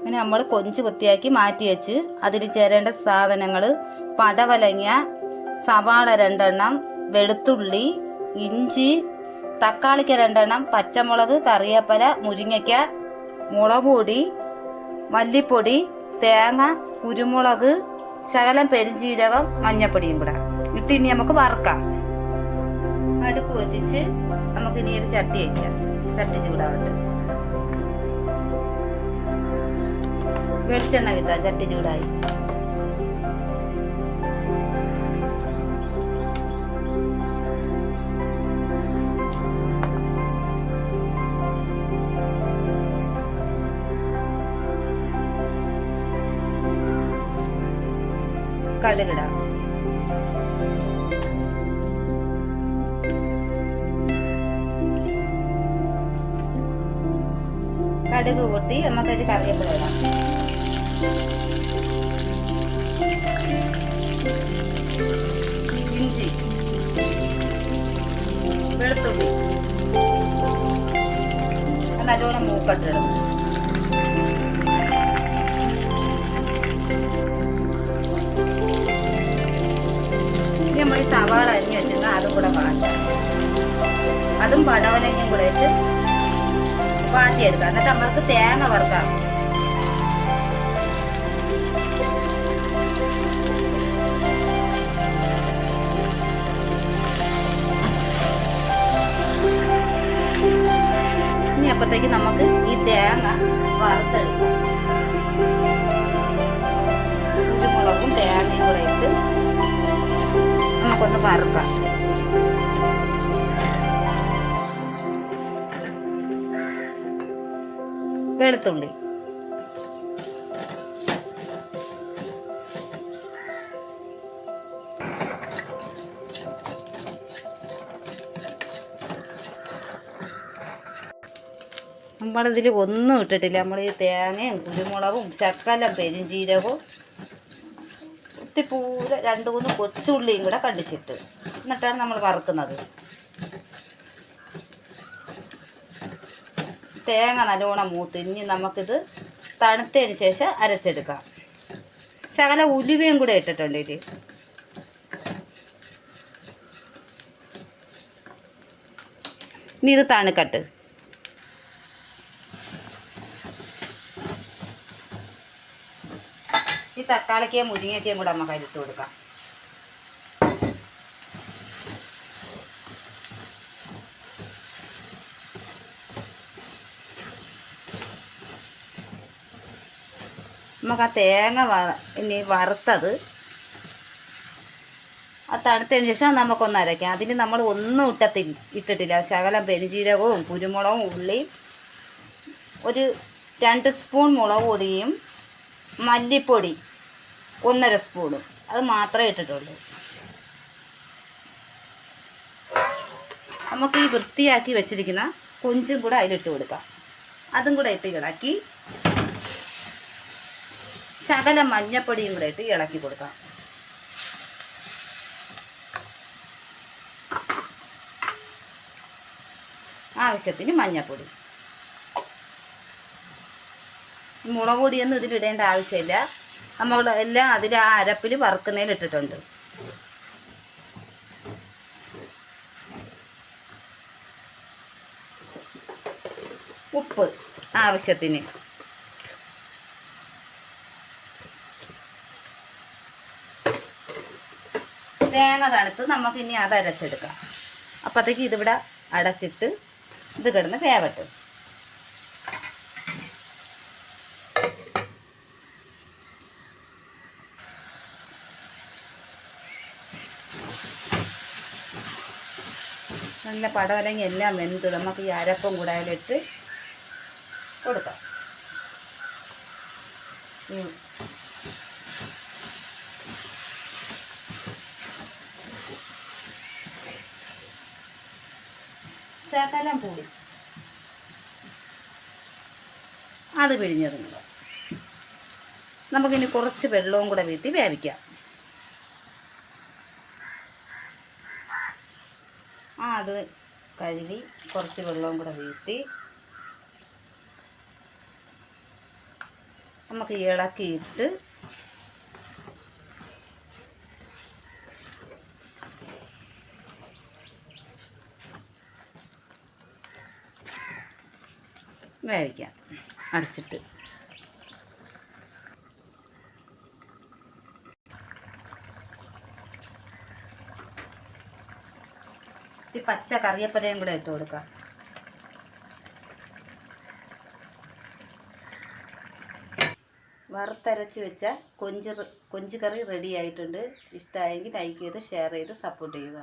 അങ്ങനെ നമ്മൾ കൊഞ്ച് വൃത്തിയാക്കി മാറ്റി വെച്ച് അതിൽ ചേരേണ്ട സാധനങ്ങൾ പടവലങ്ങ സവാള രണ്ടെണ്ണം വെളുത്തുള്ളി ഇഞ്ചി തക്കാളിക്ക് രണ്ടെണ്ണം പച്ചമുളക് കറിവേപ്പില മുരിങ്ങയ്ക്ക മുളക് പൊടി മല്ലിപ്പൊടി തേങ്ങ കുരുമുളക് ശകലം പെരിഞ്ചീരകം മഞ്ഞപ്പൊടിയും കൂടെ. ഇട്ട് ഇനി നമുക്ക് വറുക്കാം. അടുപ്പ് നമുക്ക് ഇനി ഒരു ചട്ടി വയ്ക്കാം ചട്ടി ചൂടാവട്ടെ. വെളിച്ചെണ്ണ വിത്താ? ചട്ടി ചൂടായി. കടുകിടാം. കടുക് കൂട്ടി നമുക്കത് കറിവേപ്പില ഇഞ്ചി. വെളുത്തുള്ളി. നല്ലോണം മൂക്കട്ടിടും ഇനി നമ്മൾ ഈ സവാള അരിഞ്ഞ് വെച്ചിരുന്ന അതും കൂടെ മാറ്റാം അതും പടവലങ്ങയും കൂടെ ഇട്ട് വാട്ടിയെടുക്കാം. എന്നിട്ട് നമ്മൾക്ക് തേങ്ങ വറുക്കാം. ഇനി അപ്പത്തേക്ക് നമുക്ക് ഈ തേങ്ങ വറുത്തെടുക്കാം. കുരുമുളകും തേങ്ങയും കൂടെ ഇട്ട് നമുക്കൊന്ന് വറുക്കാം. വെളുത്തുള്ളി. നമ്മളിതിൽ ഒന്നും ഇട്ടിട്ടില്ല. നമ്മൾ ഈ തേങ്ങയും കുരുമുളകും ചക്കല പെരിഞ്ചീരകവും കുത്തിപ്പൂര രണ്ട് മൂന്ന് കൊച്ചുള്ളിയും കൂടെ കണ്ടിച്ചിട്ട് എന്നിട്ടാണ് നമ്മൾ വറുക്കുന്നത്. തേങ്ങ നല്ലോണം മൂത്ത് ഇനി നമുക്കിത് തണുത്തതിന് ശേഷം അരച്ചെടുക്കാം. ശകല ഉലുവയും കൂടെ ഇട്ടിട്ടുണ്ട് ഇതിൽ ഇനി ഇത് തണുക്കട്ട്. തക്കാളിക്കയും മുരിങ്ങയ്ക്കയും കൂടെ നമുക്ക് അരിട്ട് കൊടുക്കാം. നമുക്ക് ആ തേങ്ങ ഇനി വറുത്തത് ആ തണുത്തതിന് ശേഷം നമുക്കൊന്ന് അരയ്ക്കാം. അതിന് നമ്മൾ ഒന്നും ഇട്ടത്തില്ല ഇട്ടിട്ടില്ല. ശകലം പെരുജീരകവും കുരുമുളകും ഉള്ളിയും ഒരു രണ്ട് സ്പൂൺ മുളക് പൊടിയും മല്ലിപ്പൊടി ഒന്നര സ്പൂണും അത് മാത്രമേ ഇട്ടിട്ടുള്ളൂ. നമുക്ക് ഈ വൃത്തിയാക്കി വെച്ചിരിക്കുന്ന കൊഞ്ചും കൂടെ അതിലിട്ട് കൊടുക്കാം. അതും കൂടെ ഇട്ട് ഇളക്കി. ശകല മഞ്ഞപ്പൊടിയും കൂടെ ഇട്ട് ഇളക്കി കൊടുക്കാം. ആവശ്യത്തിന് മഞ്ഞപ്പൊടി. മുളക് പൊടിയൊന്നും ഇതിലിടേണ്ട ആവശ്യമില്ല. നമ്മൾ എല്ലാം അതിൽ ആ അരപ്പിൽ വറുക്കുന്നതിൽ ഇട്ടിട്ടുണ്ട്. ഉപ്പ് ആവശ്യത്തിന്. തേങ്ങ തണുത്ത് നമുക്കിനി അത് അരച്ചെടുക്കാം. അപ്പോഴത്തേക്ക് ഇതിവിടെ അടച്ചിട്ട് ഇത് കിടന്ന് വേവട്ടെ. നല്ല പടവലങ്ങി എല്ലാം വെന്ത് നമുക്ക് ഈ അരപ്പും കൂടെ അതിലിട്ട് കൊടുക്കാം. ശകലം പൂളി അത് പിഴിഞ്ഞതും കൂടെ. നമുക്കിനി കുറച്ച് വെള്ളവും കൂടെ വീത്തി വേവിക്കാം. ആ അത് കഴുകി കുറച്ച് വെള്ളവും കൂടെ വീഴ്ത്തി നമുക്ക് ഇളക്കിയിട്ട് വേവിക്കാം. അടച്ചിട്ട്. ഈ പച്ച കറിയപ്പരയും കൂടെ ഇട്ട് കൊടുക്കാം. വറുത്തരച്ച് വെച്ച കൊഞ്ച് കൊഞ്ച് കറി റെഡി ആയിട്ടുണ്ട്. ഇഷ്ടമായെങ്കിൽ ലൈക്ക് ചെയ്ത് ഷെയർ ചെയ്ത് സപ്പോർട്ട് ചെയ്യുക.